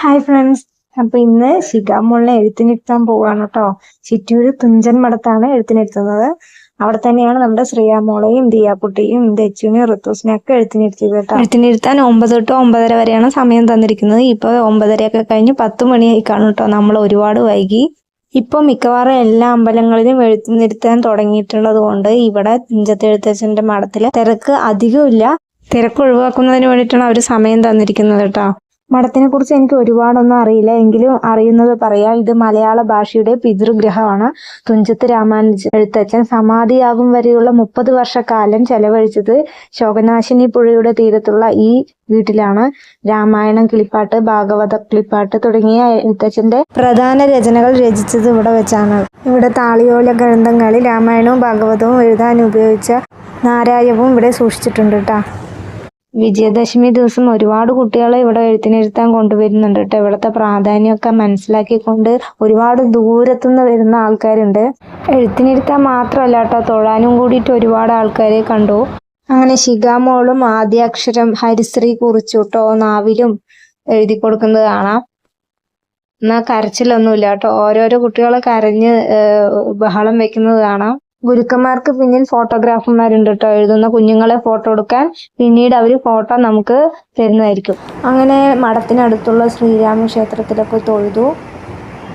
Hi friends അപ്പൊ ഇന്ന് ശിഖാമുള്ള എഴുത്തിനിരുത്താൻ പോവാണ് കേട്ടോ ചിറ്റൂര് തുഞ്ചൻ മഠത്താണ് എഴുത്തിനിരുത്തുന്നത്. അവിടെ തന്നെയാണ് നമ്മുടെ ശ്രീയാമോളെയും ദിയാക്കുട്ടിയും ദച്ചുവിനെയും ഋത്തുസിനെ ഒക്കെ എഴുത്തിനിരുത്തിയത് കേട്ടോ. എഴുത്തിനിരുത്താൻ ഒമ്പത് തൊട്ട് ഒമ്പതര വരെയാണ് സമയം തന്നിരിക്കുന്നത്. ഇപ്പൊ ഒമ്പതരയൊക്കെ കഴിഞ്ഞ് പത്ത് മണിയായി കാണും കേട്ടോ നമ്മൾ ഒരുപാട് വൈകി. ഇപ്പൊ മിക്കവാറും എല്ലാ അമ്പലങ്ങളിലും എഴുത്തിനിരുത്താൻ തുടങ്ങിയിട്ടുള്ളത് കൊണ്ട് ഇവിടെ തുഞ്ചത്ത് എഴുത്തച്ഛന്റെ മഠത്തിൽ തിരക്ക് അധികമില്ല. തിരക്ക് ഒഴിവാക്കുന്നതിന് വേണ്ടിയിട്ടാണ് അവർ സമയം തന്നിരിക്കുന്നത് കേട്ടോ മഠത്തിനെ കുറിച്ച് എനിക്ക് ഒരുപാടൊന്നും അറിയില്ല. എങ്കിലും അറിയുന്നത് പറയാം. ഇത് മലയാള ഭാഷയുടെ പിതൃഗ്രഹമാണ്. തുഞ്ചത്ത് രാമാനുജ എഴുത്തച്ഛൻ സമാധിയാകും വരെയുള്ള മുപ്പത് വർഷക്കാലം ചെലവഴിച്ചത് ശോകനാശിനി പുഴയുടെ തീരത്തുള്ള ഈ വീട്ടിലാണ്. രാമായണം കിളിപ്പാട്ട് ഭാഗവത കിളിപ്പാട്ട് തുടങ്ങിയ എഴുത്തച്ഛന്റെ പ്രധാന രചനകൾ രചിച്ചത് ഇവിടെ വെച്ചാണ്. ഇവിടെ താളിയോല ഗ്രന്ഥങ്ങളിൽ രാമായണവും ഭാഗവതവും എഴുതാൻ ഉപയോഗിച്ച നാരായവും ഇവിടെ സൂക്ഷിച്ചിട്ടുണ്ട് കേട്ടോ വിജയദശമി ദിവസം ഒരുപാട് കുട്ടികളെ ഇവിടെ എഴുത്തിനിരുത്താൻ കൊണ്ടുവരുന്നുണ്ട് കേട്ടോ. ഇവിടുത്തെ പ്രാധാന്യമൊക്കെ മനസ്സിലാക്കിക്കൊണ്ട് ഒരുപാട് ദൂരത്തുനിന്ന് വരുന്ന ആൾക്കാരുണ്ട്. എഴുത്തിനിരുത്താൻ മാത്രമല്ല കേട്ടോ തൊഴാനും കൂടിയിട്ട് ഒരുപാട് ആൾക്കാരെ കണ്ടു. അങ്ങനെ ശിഖാമോളും ആദ്യാക്ഷരം ഹരിശ്രീ കുറിച്ചു കേട്ടോ നാവിലും എഴുതി കൊടുക്കുന്നത് കാണാം. എന്നാ കരച്ചിലൊന്നുമില്ല കേട്ടോ. ഓരോരോ കുട്ടികളെ കരഞ്ഞ് ബഹളം വെക്കുന്നത് കാണാം. ഗുരുക്കന്മാർക്ക് പിന്നിൽ ഫോട്ടോഗ്രാഫർമാരുണ്ട് കേട്ടോ എഴുതുന്ന കുഞ്ഞുങ്ങളെ ഫോട്ടോ എടുക്കാൻ പിന്നീട് അവർ ഫോട്ടോ നമുക്ക് തരുന്നതായിരിക്കും. അങ്ങനെ മഠത്തിനടുത്തുള്ള ശ്രീരാമ ക്ഷേത്രത്തിലൊക്കെ തൊഴുതു.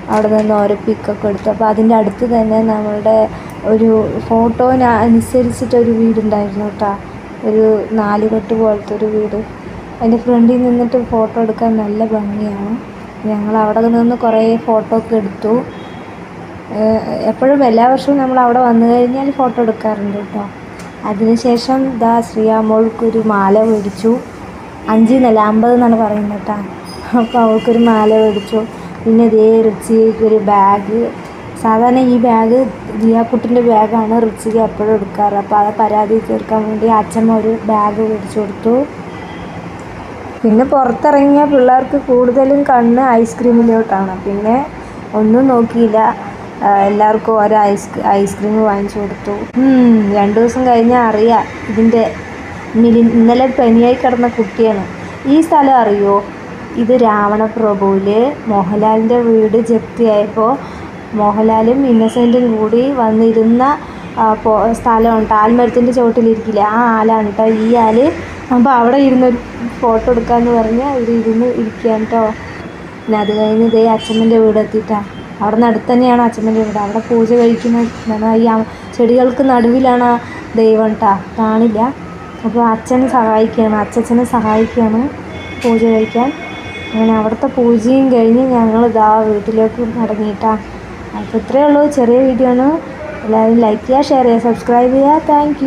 അവിടെ നിന്ന് ഓരോ പിക്കൊക്കെ എടുത്തു. അപ്പോൾ അതിന്റെ അടുത്ത് തന്നെ നമ്മളുടെ ഒരു ഫോട്ടോന് അനുസരിച്ചിട്ട് ഒരു വീടുണ്ടായിരുന്നു കേട്ടോ. ഒരു നാലുകെട്ട് പോലത്തെ ഒരു വീട്. അതിന്റെ ഫ്രണ്ടിൽ നിന്നിട്ട് ഫോട്ടോ എടുക്കാൻ നല്ല ഭംഗിയാണ്. ഞങ്ങൾ അവിടെ നിന്ന് കുറേ ഫോട്ടോ ഒക്കെ എടുത്തു. എപ്പോഴും എല്ലാ വർഷവും നമ്മൾ അവിടെ വന്നു കഴിഞ്ഞാൽ ഫോട്ടോ എടുക്കാറുണ്ട് കേട്ടോ. അതിനുശേഷം ദാ ശ്രീയാമോൾക്കൊരു മാല മേടിച്ചു. അഞ്ച് നില അമ്പത് എന്നാണ് പറയുന്നത് കേട്ടോ. അപ്പോൾ അവൾക്കൊരു മാല മേടിച്ചു. പിന്നെ ഇതേ റിച്ചിക്ക് ഒരു ബാഗ് സാധാരണ ഈ ബാഗ് ദിയാക്കുട്ടിന്റെ ബാഗാണ് റിച്ചിക്ക് എപ്പോഴും എടുക്കാറ്. അപ്പോൾ അത് പരാതി തീർക്കാൻ വേണ്ടി അച്ഛമ്മ ഒരു ബാഗ് മേടിച്ചു കൊടുത്തു. പിന്നെ പുറത്തിറങ്ങിയ പിള്ളേർക്ക് കൂടുതലും കണ്ണ് ഐസ്ക്രീമിലോട്ടാണ്. പിന്നെ ഒന്നും നോക്കിയില്ല. എല്ലാവർക്കും ഓരോ ഐസ് ഐസ്ക്രീം വാങ്ങിച്ചു കൊടുത്തു. രണ്ടു ദിവസം കഴിഞ്ഞാൽ അറിയാം ഇതിന്റെ മിലി ഇന്നലെ പനിയായി കിടന്ന കുട്ടിയാണ്. ഈ സ്ഥലം അറിയോ? ഇത് രാവണപ്രഭുവിൽ മോഹൻലാലിന്റെ വീട് ജപ്തിയായപ്പോൾ മോഹൻലാലും ഇന്നസെന്റും കൂടി വന്നിരുന്ന സ്ഥലമുണ്ട്. ആൽമരത്തിന്റെ ചുവട്ടിലിരിക്കില്ല? ആ ആലാണ് കേട്ടോ ഈ ആൽ അപ്പോൾ അവിടെ ഇരുന്നൊരു ഫോട്ടോ എടുക്കാമെന്ന് പറഞ്ഞ് ഇവിടെ ഇരുന്ന് ഇരിക്കുകയാണ് കേട്ടോ പിന്നെ അത് കഴിഞ്ഞ് ഇതേ അച്ഛമ്മന്റെ വീട് എത്തിയിട്ടാണ് അവിടെ നിന്ന് അടുത്ത് തന്നെയാണ് അച്ഛന്റെ വീട്. അവിടെ പൂജ കഴിക്കുന്ന ഈ ചെടികൾക്ക് നടുവിലാണ് ആ ദൈവം കേട്ടോ കാണില്ല. അപ്പോൾ അച്ഛൻ സഹായിക്കുകയാണ്. അച്ഛനെ സഹായിക്കുകയാണ് പൂജ കഴിക്കാൻ. അങ്ങനെ അവിടുത്തെ പൂജയും കഴിഞ്ഞ് ഞങ്ങൾ ഇതാ വീട്ടിലേക്ക് മടങ്ങിയിട്ടാ. അപ്പോൾ ഇത്രയേ ഉള്ളൂ. ചെറിയ വീഡിയോ ആണ്. എല്ലാവരും ലൈക്ക് ചെയ്യുക ഷെയർ ചെയ്യുക സബ്സ്ക്രൈബ് ചെയ്യുക. താങ്ക്